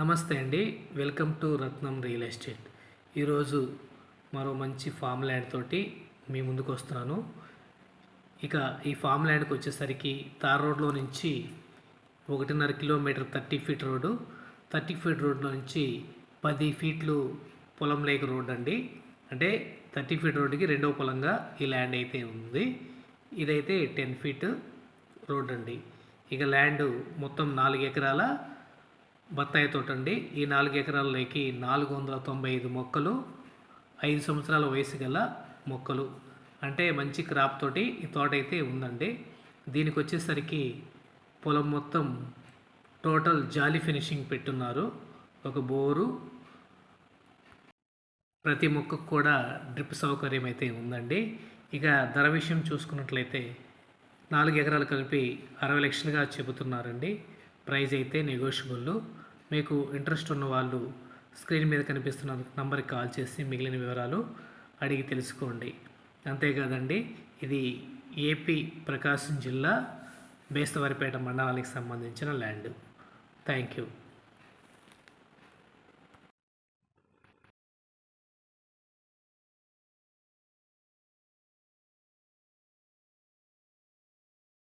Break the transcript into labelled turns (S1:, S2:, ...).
S1: నమస్తే అండి. Welcome to Ratnam real estate. ఈరోజు మరో మంచి ఫామ్ ల్యాండ్ తోటి మీ ముందుకు వస్తున్నాను. ఇక ఈ ఫామ్ ల్యాండ్కి వచ్చేసరికి తార్ రోడ్లో నుంచి ఒకటిన్నర kilometre thirty feet road. Thirty feet రోడ్లో నుంచి పది ఫీట్లు పొలం లేక రోడ్ అండి. అంటే థర్టీ ఫీట్ రోడ్డుకి రెండవ పొలంగా ఈ ల్యాండ్ అయితే ఉంది. ఇదైతే టెన్ ఫీట్ రోడ్ అండి. ఇక ల్యాండ్ మొత్తం నాలుగు ఎకరాల బత్తాయి తోట అండి. ఈ నాలుగు ఎకరాలలోకి నాలుగు వందల తొంభై ఐదు మొక్కలు ఐదు సంవత్సరాల వయసు గల మొక్కలు. అంటే మంచి క్రాప్ తోటి ఈ తోట అయితే ఉందండి. దీనికి వచ్చేసరికి పొలం మొత్తం టోటల్ జాలి ఫినిషింగ్ పెట్టున్నారు. ఒక బోరు ప్రతి మొక్కకు కూడా డ్రిప్ సౌకర్యం అయితే ఉందండి. ఇక ధర విషయం చూసుకున్నట్లయితే నాలుగు ఎకరాలు కలిపి అరవై లక్షలుగా చెబుతున్నారండి. ప్రైజ్ అయితే నెగోషియబుల్ మీకు ఇంట్రెస్ట్ ఉన్న వాళ్ళు స్క్రీన్ మీద కనిపిస్తున్న నంబర్కి కాల్ చేసి మిగిలిన వివరాలు అడిగి తెలుసుకోండి. అంతేకాదండి ఇది ఏపీ ప్రకాశం జిల్లా బేస్తవారిపేట మండలానికి సంబంధించిన ల్యాండ్ థ్యాంక్ యూ